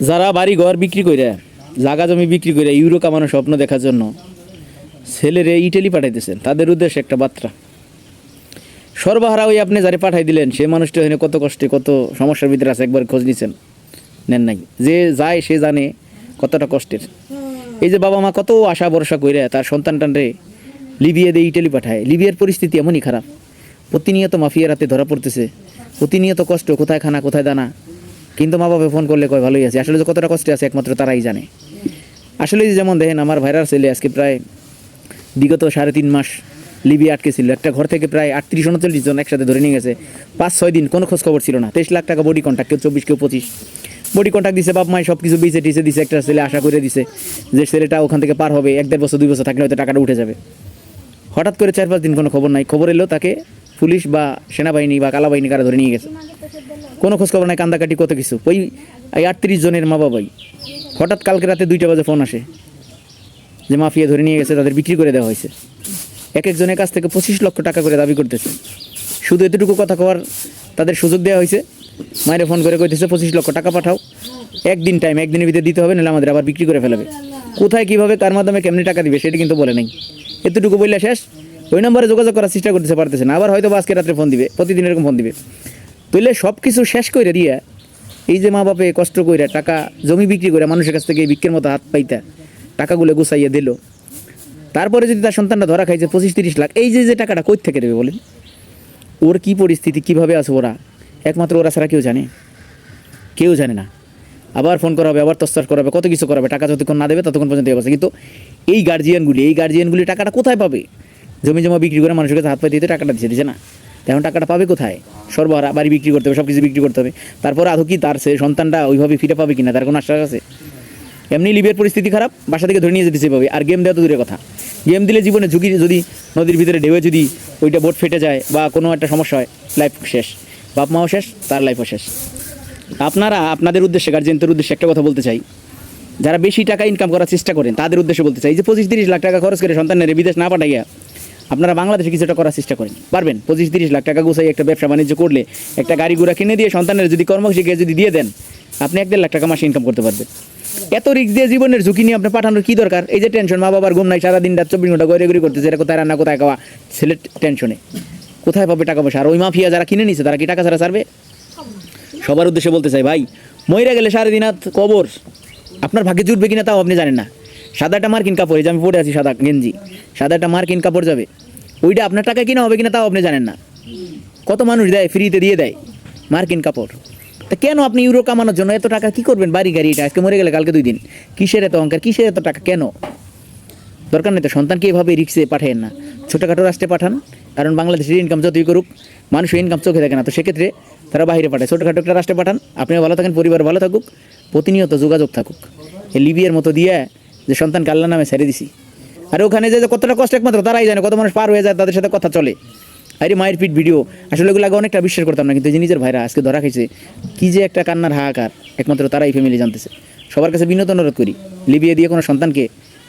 যারা বাড়ি ঘর বিক্রি করে জাগা জমি বিক্রি করে ইউরো কামানোর স্বপ্ন দেখার জন্য ছেলেরে ইটালি পাঠাইতেছেন। তাদের উদ্দেশ্যে একটা বার্তা। সর্বহারা ওই আপনি যারে পাঠাই দিলেন, সে মানুষটা এখানে কত কষ্টে, কত সমস্যার ভিতরে আছে, একবার খোঁজ নিছেন? নেন নাই। যে যায়, সে জানে কতটা কষ্টের। এই যে বাবা মা কত আশা ভরসা করে তার সন্তান সন্তানটানরে লিবিয়া দিয়ে ইটালি পাঠায়। লিবিয়ার পরিস্থিতি এমনই খারাপ। প্রতিনিয়ত মাফিয়ার হাতে ধরা পড়তেছে। প্রতিনিয়ত কষ্ট, কোথায় খানা, কোথায় দানা। কিন্তু মা বাবা ফোন করলে কয়, ভালোই আছে। আসলে যে কতটা কষ্টে আছে একমাত্র তারাই জানে। আসলে যেমন দেখেন, আমার ভাইরার ছেলে আজকে প্রায় বিগত সাড়ে তিন মাস লিবি আটকে ছিল। একটা ঘর থেকে প্রায় আটত্রিশ, উনচল্লিশ জন একসাথে ধরে নিয়ে গেছে। পাঁচ, ছয় দিন কোনো খোঁজ খবর ছিল না। তেইশ লাখ টাকা বডি কন্ট্যাক্ট কেউ চব্বিশ, কেউ পঁচিশ। বডি কন্ট্যাক্ট দিছে, বাপ মায় সব কিছু বিছে টিসে দিছে, একটা ছেলে আশা করে দিছে যে ছেলেটা ওখান থেকে পার হবে। এক দেড় বছর, দুই বছর থাকলে হয়তো টাকাটা উঠে যাবে। হঠাৎ করে চার পাঁচ দিন কোনো খবর নাই। খবর এলো তাকে পুলিশ বা সেনাবাহিনী বা কালাবাহিনী কারা ধরে নিয়ে গেছে। কোনো খোঁজ খবর নাই, কান্দাকাটি কত কিছু। ওই আটত্রিশ জনের মা বাবাই। হঠাৎ কালকে রাতে দুইটা বাজে ফোন আসে যে মাফিয়া ধরে নিয়ে গেছে, তাদের বিক্রি করে দেওয়া হয়েছে। এক একজনের কাছ থেকে পঁচিশ লক্ষ টাকা করে দাবি করতেছে। শুধু এতটুকু কথা কওয়ার তাদের সুযোগ দেওয়া হয়েছে। মায়ের ফোন করে কইতেছে, পঁচিশ লক্ষ টাকা পাঠাও। একদিন টাইম একদিনের ভিতরে দিতে হবে, নাহলে আমাদের আবার বিক্রি করে ফেলাবে। কোথায়, কীভাবে, কার মাধ্যমে কেমনি টাকা দিবে, সেটা কিন্তু বলে নাই। এতটুকু বললে শেষ। ওই নম্বরে যোগাযোগ করার চেষ্টা করতেছে, পারতেছে না। আবার হয়তো আজকে রাত্রে ফোন দিবে। প্রতিদিন এরকম ফোন দিবে। তুইলে সব কিছু শেষ করে দিয়া এই যে মা বাপে কষ্ট করে টাকা জমি বিক্রি করে মানুষের কাছ থেকে ভিক্ষের মতো হাত পাইতা, টাকাগুলো গুছাইয়া দিল। তারপরে যদি তার সন্তানটা ধরা খাইছে পঁচিশ তিরিশ লাখ, এই যে যে টাকাটা কই থেকে দেবে বলেন? ওর কি পরিস্থিতি, কীভাবে আছে ওরা? একমাত্র ওরা ছাড়া কেউ জানে? কেউ জানে না। আবার ফোন করা হবে আবার তস্তার করাবে, কত কিছু করাবে, টাকা যতক্ষণ না দেবে ততক্ষণ পর্যন্ত অবস্থা কিন্তু এই গার্জিয়ানগুলি এই গার্জিয়ানগুলি টাকাটা কোথায় পাবে? জমি জমা বিক্রি করে মানুষের কাছে হাত পাই দিতে টাকাটা দিচ্ছে দিচ্ছে না। তো এখন টাকাটা পাবে কোথায়? সর্বহারা বাড়ি বিক্রি করতে হবে সব কিছু বিক্রি করতে হবে। তারপর আদৌ কি তার সে সন্তানটা ওইভাবে ফিরে পাবে কিনা, তার কোনো আশ্বাস আছে? এমনি লিবিয়ার পরিস্থিতি খারাপ, বাসা থেকে ধরে নিয়ে যেতে পাবে আর গেম দেওয়া তো দূরের কথা। গেম দিলে জীবনে ঝুঁকি যদি নদীর ভিতরে ঢেউয়ে যদি ওইটা বোট ফেটে যায় বা কোনো একটা সমস্যা হয় লাইফ শেষ। বাপ মাও শেষ, তার লাইফও শেষ। আপনারা, আপনাদের উদ্দেশ্যে গার্জেনদের উদ্দেশ্যে একটা কথা বলতে চাই। যারা বেশি টাকা ইনকাম করার চেষ্টা করেন, তাদের উদ্দেশ্যে বলতে চাই যে পঁচিশ তিরিশ লাখ টাকা খরচ করে সন্তানের বিদেশ না পাঠাইয়া আপনারা বাংলাদেশে কিছুটা করার চেষ্টা করেন। পারবেন? পঁচিশ তিরিশ লাখ টাকা গুছাই একটা ব্যবসা বাণিজ্য করলে, একটা গাড়ি ঘোড়া কিনে দিয়ে সন্তানের যদি কর্মশিক্ষা যদি দিয়ে দেন, আপনি এক দেড় লাখ টাকা মাসে ইনকাম করতে পারবেন। এত রিক্স দিয়ে জীবনের ঝুঁকি নিয়ে আপনি পাঠানোর কি দরকার? এই যে টেনশন মা বাবার ঘুম নাই, সারাদিন রাত চব্বিশ ঘণ্টা গড়ে গড়ি করতেছে এটা কোথায় রান্না, কোথায় খাওয়া? ছেলের টেনশনে কোথায় পাবে টাকা পয়সা? আর ওই মাফিয়া যারা কিনে নিছে, তারা কি টাকা ছাড়া ছাড়বে? সবার উদ্দেশ্যে বলতে চাই, ভাই, মইরা গেলে সাড়ে দিন হাত কবর। আপনার ভাগ্যে জুটবে কিনা তাও আপনি জানেন না। সাদা একটা মার্কিন কাপড় যে আমি পরে আছি সাদা গেঞ্জি সাদা একটা মার্কিন কাপড় যাবে। ওইটা আপনার টাকা কিনা হবে কিনা তাও আপনি জানেন না। কত মানুষ দেয়, ফ্রিতে দিয়ে দেয় মার্কিন কাপড়। তা কেন আপনি ইউরো কামানোর জন্য এত টাকা? কি করবেন? বাড়ি গাড়ি এটা, আজকে মরে গেলে কালকে দুই দিন। কিসের এত অঙ্কার কিসের এত টাকা? কেন? দরকার নেই তো, সন্তানকে এভাবে রিক্সে পাঠায়েন না। ছোটোখাটো রাষ্ট্রে পাঠান। কারণ বাংলাদেশের ইনকাম যতই করুক, মানুষের ইনকাম চোখে থাকে না। তো সেক্ষেত্রে তারা বাইরে পাঠায়। ছোটোখাটো একটা রাষ্ট্রে পাঠান। আপনিও ভালো থাকেন, পরিবার ভালো থাকুক, প্রতিনিয়ত যোগাযোগ থাকুক। এই লিবিয়ার মতো দিয়ে যে সন্তানকে আল্লাহ নামে ছেড়ে দিছি। আর ওখানে যে কতটা কষ্ট একমাত্র, তারাই জানে। কত মানুষ পার হয়ে যায়, তাদের সাথে কথা চলে। আরে মায়ের পিট ভিডিও। আসলে ওগুলো আগে অনেকটা বিশ্বাস করতাম না, কিন্তু যে নিজের ভাইরা আজকে ধরা খাইছে, কি যে একটা কান্নার হাহাকার। একমাত্র তারাই ফ্যামিলি জানতেছে। সবার কাছে বিনোদন অনুরোধ করি, লিবিয়া দিয়ে কোনো সন্তানকে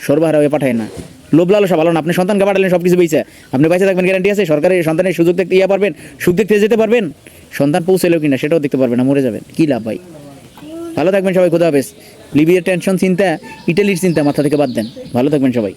সর্বহারা হয়ে পাঠায় না। লোভ লালসা, ভালো না। আপনি সন্তানকে পাঠালেন সব কিছু বেঁচে আপনি বেঁচে থাকবেন গ্যারান্টি আছে? সরকারের সন্তানের সুযোগ দেখতে ইয়ে পারবেন, সুখ দেখতে যেতে পারবেন। সন্তান পৌঁছেলেও কিনা, সেটাও দেখতে পারবেন না, মরে যাবেন। কী লাভ ভাই? ভালো থাকবেন সবাই, খোদা হাফেজ। লিবিয়ার টেনশন চিন্তা ইটালির চিন্তা, মাথা থেকে বাদ দেন। ভালো থাকবেন সবাই।